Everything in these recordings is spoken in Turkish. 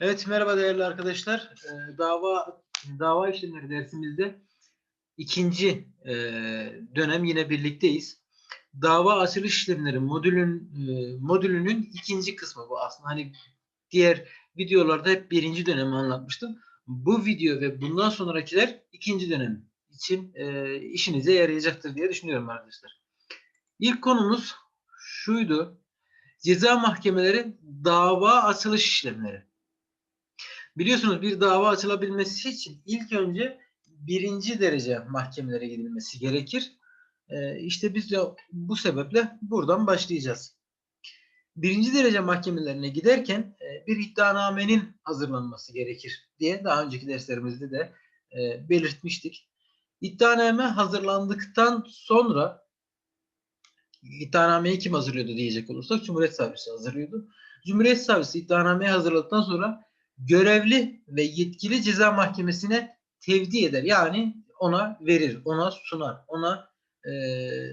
Evet merhaba değerli arkadaşlar. Ee, dava dava işlemleri dersimizde ikinci e, dönem yine birlikteyiz. Dava açılış işlemleri modülün e, modülünün ikinci kısmı bu aslında. Hani diğer videolarda hep birinci dönemi anlatmıştım. Bu video ve bundan sonrakiler ikinci dönem için e, işinize yarayacaktır diye düşünüyorum arkadaşlar. İlk konumuz şuydu. Ceza mahkemeleri dava açılış işlemleri. Biliyorsunuz bir dava açılabilmesi için ilk önce birinci derece mahkemelere gidilmesi gerekir. Ee, işte biz de bu sebeple buradan başlayacağız. Birinci derece mahkemelerine giderken e, bir iddianamenin hazırlanması gerekir diye daha önceki derslerimizde de e, belirtmiştik. İddianame hazırlandıktan sonra iddianameyi kim hazırlıyordu diyecek olursak Cumhuriyet Savcısı hazırlıyordu. Cumhuriyet Savcısı iddianameyi hazırladıktan sonra görevli ve yetkili ceza mahkemesine tevdi eder. Yani ona verir, ona sunar, ona e,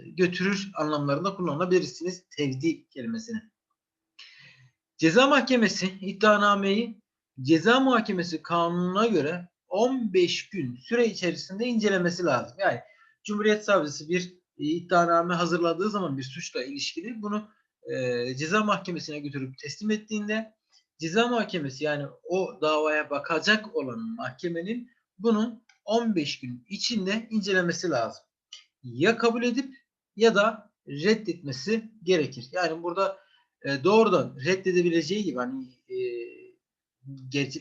götürür anlamlarında kullanabilirsiniz tevdi kelimesini. Ceza mahkemesi iddianameyi ceza muhakemesi kanununa göre 15 gün süre içerisinde incelemesi lazım. Yani Cumhuriyet Savcısı bir iddianame hazırladığı zaman bir suçla ilişkili bunu e, ceza mahkemesine götürüp teslim ettiğinde ceza mahkemesi yani o davaya bakacak olan mahkemenin bunun 15 gün içinde incelemesi lazım. Ya kabul edip ya da reddetmesi gerekir. Yani burada e, doğrudan reddedebileceği gibi hani e,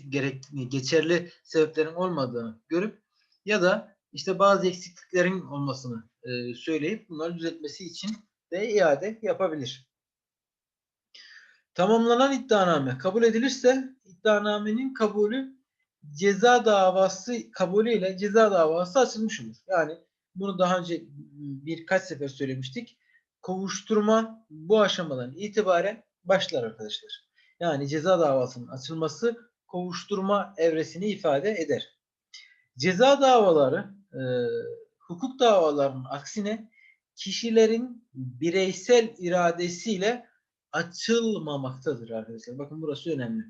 gerek, geçerli sebeplerin olmadığını görüp ya da işte bazı eksikliklerin olmasını e, söyleyip bunları düzeltmesi için de iade yapabilir. Tamamlanan iddianame kabul edilirse iddianamenin kabulü ceza davası kabulüyle ceza davası açılmış olur. Yani bunu daha önce birkaç sefer söylemiştik. Kovuşturma bu aşamadan itibaren başlar arkadaşlar. Yani ceza davasının açılması kovuşturma evresini ifade eder. Ceza davaları e, hukuk davalarının aksine kişilerin bireysel iradesiyle açılmamaktadır arkadaşlar. Bakın burası önemli.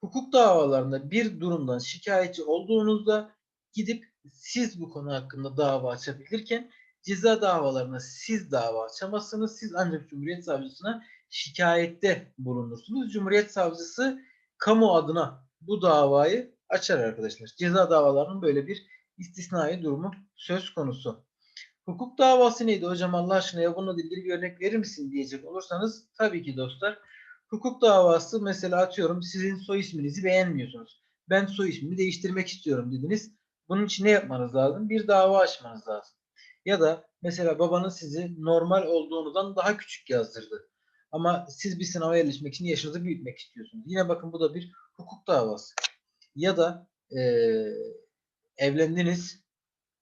Hukuk davalarında bir durumdan şikayetçi olduğunuzda gidip siz bu konu hakkında dava açabilirken ceza davalarına siz dava açamazsınız. Siz ancak Cumhuriyet Savcısına şikayette bulunursunuz. Cumhuriyet Savcısı kamu adına bu davayı açar arkadaşlar. Ceza davalarının böyle bir istisnai durumu söz konusu. Hukuk davası neydi hocam Allah aşkına ya bununla ilgili bir örnek verir misin diyecek olursanız tabii ki dostlar. Hukuk davası mesela atıyorum sizin soy isminizi beğenmiyorsunuz. Ben soy ismimi değiştirmek istiyorum dediniz. Bunun için ne yapmanız lazım? Bir dava açmanız lazım. Ya da mesela babanız sizi normal olduğunuzdan daha küçük yazdırdı. Ama siz bir sınava yerleşmek için yaşınızı büyütmek istiyorsunuz. Yine bakın bu da bir hukuk davası. Ya da e, evlendiniz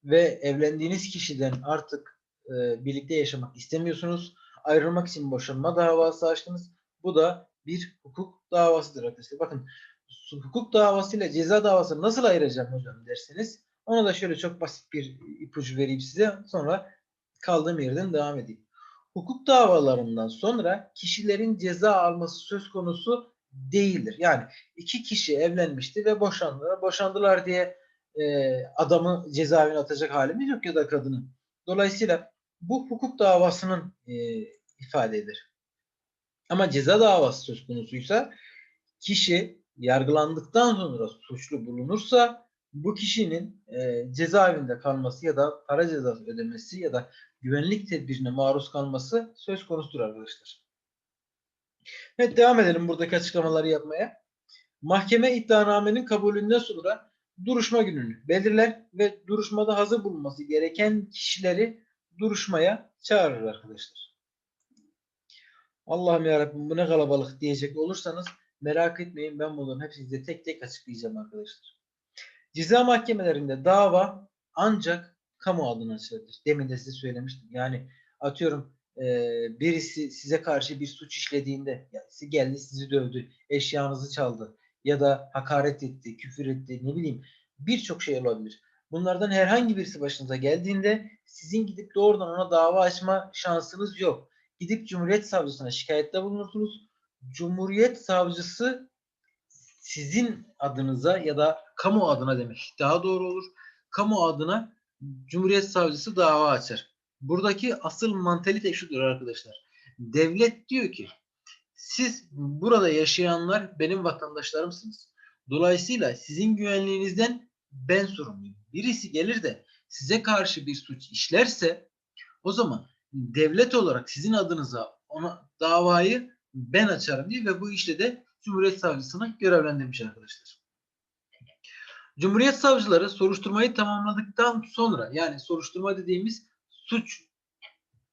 ve evlendiğiniz kişiden artık e, birlikte yaşamak istemiyorsunuz. Ayrılmak için boşanma davası açtınız. Bu da bir hukuk davasıdır arkadaşlar. Bakın hukuk davası ile ceza davası nasıl ayıracağım hocam derseniz ona da şöyle çok basit bir ipucu vereyim size. Sonra kaldığım yerden devam edeyim. Hukuk davalarından sonra kişilerin ceza alması söz konusu değildir. Yani iki kişi evlenmişti ve boşandılar. Boşandılar diye e, adamı cezaevine atacak halimiz yok ya da kadını. Dolayısıyla bu hukuk davasının e, ifadedir. Ama ceza davası söz konusuysa kişi yargılandıktan sonra suçlu bulunursa bu kişinin e, cezaevinde kalması ya da para cezası ödemesi ya da güvenlik tedbirine maruz kalması söz konusudur arkadaşlar. Evet devam edelim buradaki açıklamaları yapmaya. Mahkeme iddianamenin kabulünden sonra duruşma gününü belirler ve duruşmada hazır bulunması gereken kişileri duruşmaya çağırır arkadaşlar. Allah'ım yarabbim bu ne kalabalık diyecek olursanız merak etmeyin ben bunların hepsini size tek tek açıklayacağım arkadaşlar. Ceza mahkemelerinde dava ancak kamu adına açılır. Demin de size söylemiştim. Yani atıyorum e, birisi size karşı bir suç işlediğinde yani geldi sizi dövdü, eşyanızı çaldı ya da hakaret etti, küfür etti, ne bileyim birçok şey olabilir. Bunlardan herhangi birisi başınıza geldiğinde sizin gidip doğrudan ona dava açma şansınız yok. Gidip Cumhuriyet Savcısına şikayette bulunursunuz. Cumhuriyet Savcısı sizin adınıza ya da kamu adına demek daha doğru olur. Kamu adına Cumhuriyet Savcısı dava açar. Buradaki asıl mantalite şudur arkadaşlar. Devlet diyor ki siz burada yaşayanlar benim vatandaşlarımsınız. Dolayısıyla sizin güvenliğinizden ben sorumluyum. Birisi gelir de size karşı bir suç işlerse o zaman devlet olarak sizin adınıza ona davayı ben açarım diye ve bu işte de Cumhuriyet Savcısını görevlendirmiş arkadaşlar. Cumhuriyet Savcıları soruşturmayı tamamladıktan sonra yani soruşturma dediğimiz suç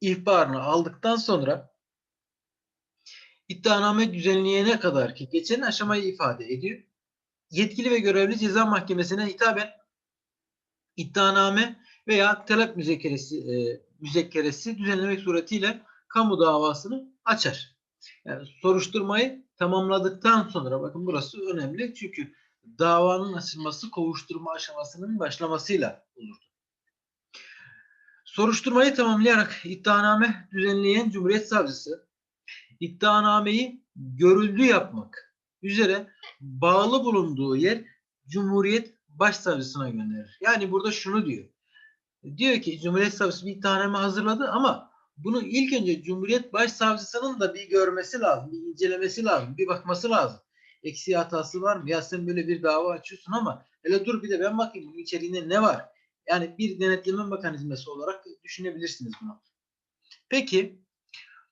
ihbarını aldıktan sonra iddianame düzenleyene kadar ki geçen aşamayı ifade ediyor. Yetkili ve görevli ceza mahkemesine hitaben iddianame veya talep müzekeresi, e, müzekkeresi düzenlemek suretiyle kamu davasını açar. Yani soruşturmayı tamamladıktan sonra bakın burası önemli çünkü davanın açılması kovuşturma aşamasının başlamasıyla olurdu. Soruşturmayı tamamlayarak iddianame düzenleyen Cumhuriyet Savcısı iddianameyi görüldü yapmak üzere bağlı bulunduğu yer Cumhuriyet Başsavcısına gönderir. Yani burada şunu diyor. Diyor ki Cumhuriyet Savcısı bir iddianame hazırladı ama bunu ilk önce Cumhuriyet Başsavcısının da bir görmesi lazım, bir incelemesi lazım, bir bakması lazım. Eksiği hatası var mı? Ya sen böyle bir dava açıyorsun ama hele dur bir de ben bakayım içeriğinde ne var? Yani bir denetleme mekanizması olarak düşünebilirsiniz bunu. Peki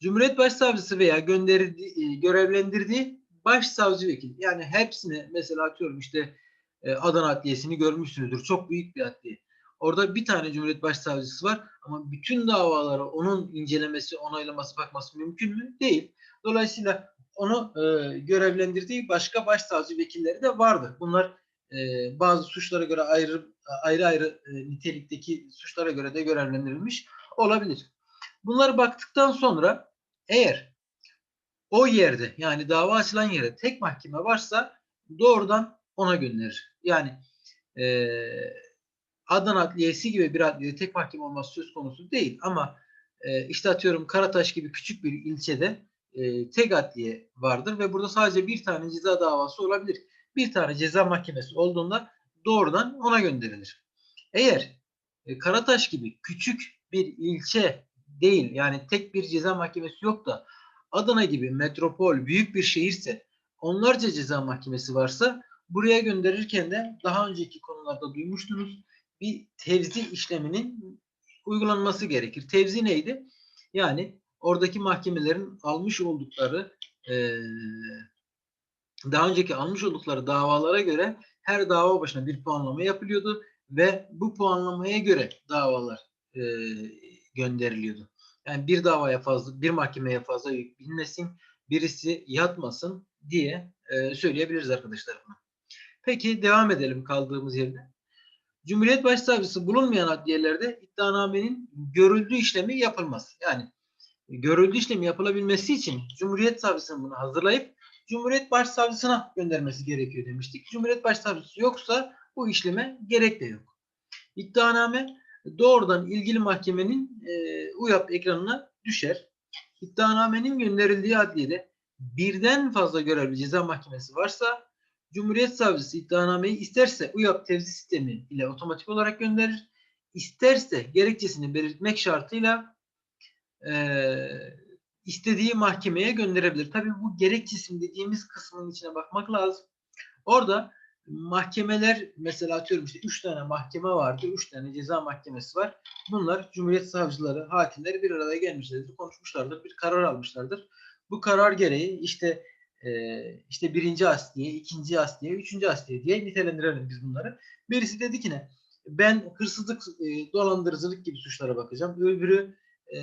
Cumhuriyet Başsavcısı veya gönderdiği, görevlendirdiği başsavcı vekil yani hepsini mesela atıyorum işte e, Adana Adliyesi'ni görmüşsünüzdür. Çok büyük bir adliye. Orada bir tane Cumhuriyet Başsavcısı var ama bütün davaları onun incelemesi, onaylaması, bakması mümkün mü? Değil. Dolayısıyla onu e, görevlendirdiği başka başsavcı vekilleri de vardır. Bunlar e, bazı suçlara göre ayrı ayrı ayrı e, nitelikteki suçlara göre de görevlendirilmiş olabilir. Bunları baktıktan sonra eğer o yerde yani dava açılan yere tek mahkeme varsa doğrudan ona gönderir. Yani e, Adana Adliyesi gibi bir adliyede tek mahkeme olması söz konusu değil ama e, işte atıyorum Karataş gibi küçük bir ilçede e, tek adliye vardır ve burada sadece bir tane ceza davası olabilir. Bir tane ceza mahkemesi olduğunda doğrudan ona gönderilir. Eğer e, Karataş gibi küçük bir ilçe değil yani tek bir ceza mahkemesi yok da Adana gibi metropol büyük bir şehirse onlarca ceza mahkemesi varsa buraya gönderirken de daha önceki konularda duymuştunuz bir tevzi işleminin uygulanması gerekir. Tevzi neydi? Yani oradaki mahkemelerin almış oldukları e, daha önceki almış oldukları davalara göre her dava başına bir puanlama yapılıyordu ve bu puanlamaya göre davalar e, gönderiliyordu. Yani bir davaya fazla, bir mahkemeye fazla yük binmesin, birisi yatmasın diye e, söyleyebiliriz arkadaşlar bunu. Peki devam edelim kaldığımız yerde. Cumhuriyet Başsavcısı bulunmayan adliyelerde iddianamenin görüldüğü işlemi yapılmaz. Yani görüldüğü işlemi yapılabilmesi için Cumhuriyet Savcısının bunu hazırlayıp Cumhuriyet Başsavcısına göndermesi gerekiyor demiştik. Cumhuriyet Başsavcısı yoksa bu işleme gerek de yok. İddianame doğrudan ilgili mahkemenin e, UYAP ekranına düşer. İddianamenin gönderildiği adliyede birden fazla görevli ceza mahkemesi varsa Cumhuriyet Savcısı iddianameyi isterse UYAP tevzi sistemi ile otomatik olarak gönderir. İsterse gerekçesini belirtmek şartıyla e, istediği mahkemeye gönderebilir. Tabii bu gerekçesini dediğimiz kısmın içine bakmak lazım. Orada mahkemeler mesela atıyorum işte 3 tane mahkeme vardı. 3 tane ceza mahkemesi var. Bunlar Cumhuriyet savcıları, hakimleri bir araya gelmişlerdir, konuşmuşlardır, bir karar almışlardır. Bu karar gereği işte e, işte birinci asliye, ikinci asliye, üçüncü asliye diye nitelendirelim biz bunları. Birisi dedi ki ne? Ben hırsızlık, e, dolandırıcılık gibi suçlara bakacağım. Öbürü e,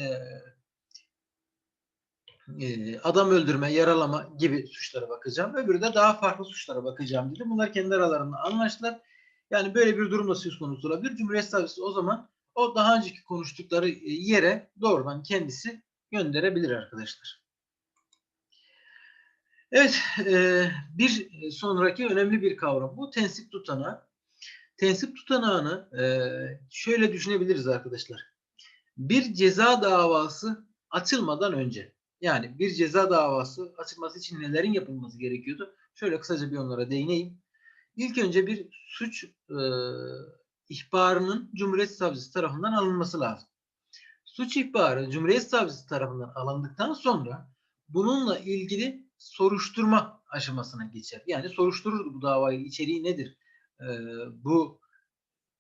e, adam öldürme, yaralama gibi suçlara bakacağım. Öbürü de daha farklı suçlara bakacağım dedi. Bunlar kendi aralarında anlaştılar. Yani böyle bir durumda söz konusu olabilir. Cumhuriyet Savcısı o zaman o daha önceki konuştukları yere doğrudan kendisi gönderebilir arkadaşlar. Evet, e, bir sonraki önemli bir kavram bu tensip tutanağı. Tensip tutanağını e, şöyle düşünebiliriz arkadaşlar. Bir ceza davası açılmadan önce yani bir ceza davası açılması için nelerin yapılması gerekiyordu? Şöyle kısaca bir onlara değineyim. İlk önce bir suç e, ihbarının Cumhuriyet Savcısı tarafından alınması lazım. Suç ihbarı Cumhuriyet Savcısı tarafından alındıktan sonra bununla ilgili soruşturma aşamasına geçer. Yani soruşturur bu davayı içeriği nedir? E, bu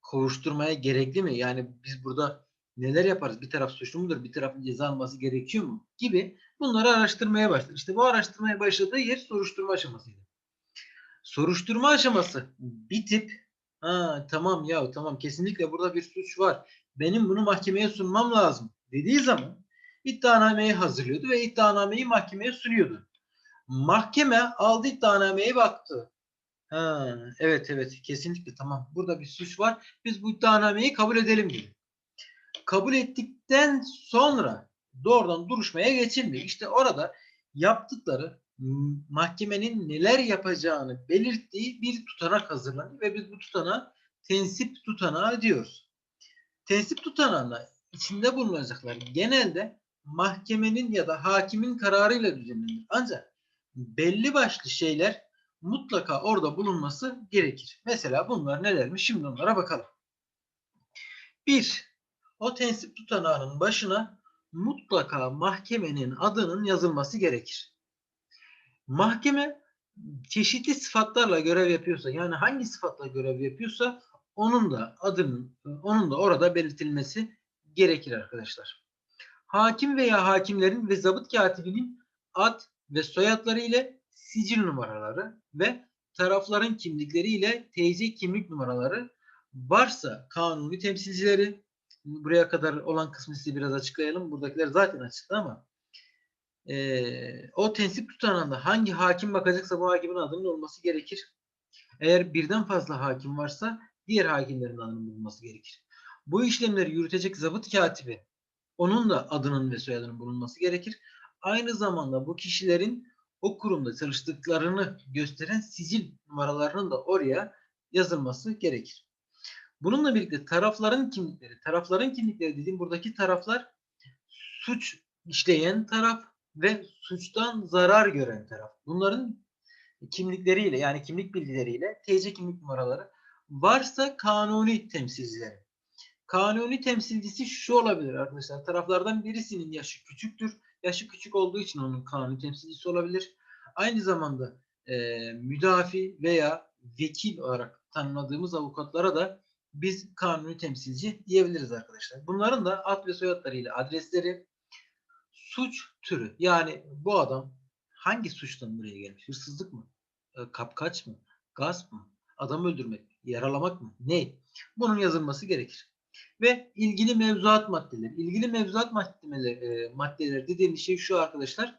kovuşturmaya gerekli mi? Yani biz burada neler yaparız? Bir taraf suçlu mudur? Bir tarafın ceza alması gerekiyor mu? Gibi bunları araştırmaya başlar. İşte bu araştırmaya başladığı yer soruşturma aşamasıydı. Soruşturma aşaması bitip ha tamam ya tamam kesinlikle burada bir suç var. Benim bunu mahkemeye sunmam lazım dediği zaman iddianameyi hazırlıyordu ve iddianameyi mahkemeye sunuyordu. Mahkeme aldı iddianameye baktı. Ha, evet evet kesinlikle tamam burada bir suç var. Biz bu iddianameyi kabul edelim dedi. Kabul ettikten sonra doğrudan duruşmaya geçildi. İşte orada yaptıkları mahkemenin neler yapacağını belirttiği bir tutanak hazırlanıyor ve biz bu tutanağı tensip tutanağı diyoruz. Tensip tutanağında içinde bulunacaklar genelde mahkemenin ya da hakimin kararıyla düzenlenir. Ancak belli başlı şeyler mutlaka orada bulunması gerekir. Mesela bunlar nelermiş? Şimdi onlara bakalım. Bir, o tensip tutanağının başına mutlaka mahkemenin adının yazılması gerekir. Mahkeme çeşitli sıfatlarla görev yapıyorsa yani hangi sıfatla görev yapıyorsa onun da adının onun da orada belirtilmesi gerekir arkadaşlar. Hakim veya hakimlerin ve zabıt katibinin ad ve soyadları ile sicil numaraları ve tarafların kimlikleri ile TC kimlik numaraları varsa kanuni temsilcileri buraya kadar olan kısmı size biraz açıklayalım. Buradakiler zaten açıktı ama eee, o tensip tutanağında hangi hakim bakacaksa bu hakimin adının olması gerekir. Eğer birden fazla hakim varsa diğer hakimlerin adının bulunması gerekir. Bu işlemleri yürütecek zabıt katibi onun da adının ve soyadının bulunması gerekir. Aynı zamanda bu kişilerin o kurumda çalıştıklarını gösteren sicil numaralarının da oraya yazılması gerekir. Bununla birlikte tarafların kimlikleri, tarafların kimlikleri dediğim buradaki taraflar suç işleyen taraf ve suçtan zarar gören taraf. Bunların kimlikleriyle yani kimlik bilgileriyle TC kimlik numaraları varsa kanuni temsilcileri. Kanuni temsilcisi şu olabilir arkadaşlar. Taraflardan birisinin yaşı küçüktür. Yaşı küçük olduğu için onun kanuni temsilcisi olabilir. Aynı zamanda e, müdafi veya vekil olarak tanımladığımız avukatlara da biz kanuni temsilci diyebiliriz arkadaşlar. Bunların da ad ve soyadlarıyla adresleri, suç türü yani bu adam hangi suçtan buraya gelmiş? Hırsızlık mı? E, kapkaç mı? Gasp mı? Adam öldürmek mi? Yaralamak mı? Ne? Bunun yazılması gerekir. Ve ilgili mevzuat maddeleri. İlgili mevzuat maddeleri, e, maddeleri dediğimiz şey şu arkadaşlar.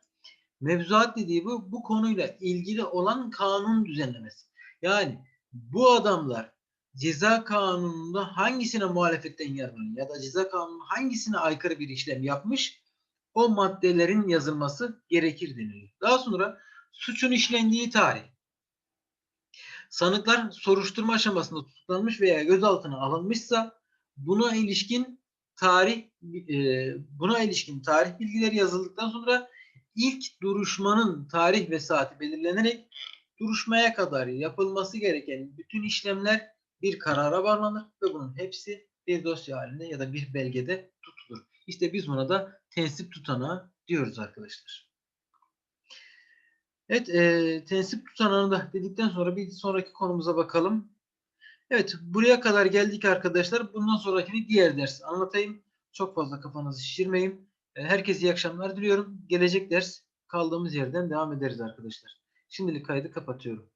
Mevzuat dediği bu, bu konuyla ilgili olan kanun düzenlemesi. Yani bu adamlar ceza kanununda hangisine muhalefetten yararlanıyor ya da ceza kanunu hangisine aykırı bir işlem yapmış o maddelerin yazılması gerekir deniliyor. Daha sonra suçun işlendiği tarih. Sanıklar soruşturma aşamasında tutuklanmış veya gözaltına alınmışsa buna ilişkin tarih e, buna ilişkin tarih bilgileri yazıldıktan sonra ilk duruşmanın tarih ve saati belirlenerek duruşmaya kadar yapılması gereken bütün işlemler bir karara bağlanır ve bunun hepsi bir dosya halinde ya da bir belgede tutulur. İşte biz buna da tensip tutanağı diyoruz arkadaşlar. Evet, e, tensip tutanağını da dedikten sonra bir sonraki konumuza bakalım. Evet, buraya kadar geldik arkadaşlar. Bundan sonrakini diğer ders anlatayım. Çok fazla kafanızı şişirmeyin. E, herkese iyi akşamlar diliyorum. Gelecek ders kaldığımız yerden devam ederiz arkadaşlar. Şimdilik kaydı kapatıyorum.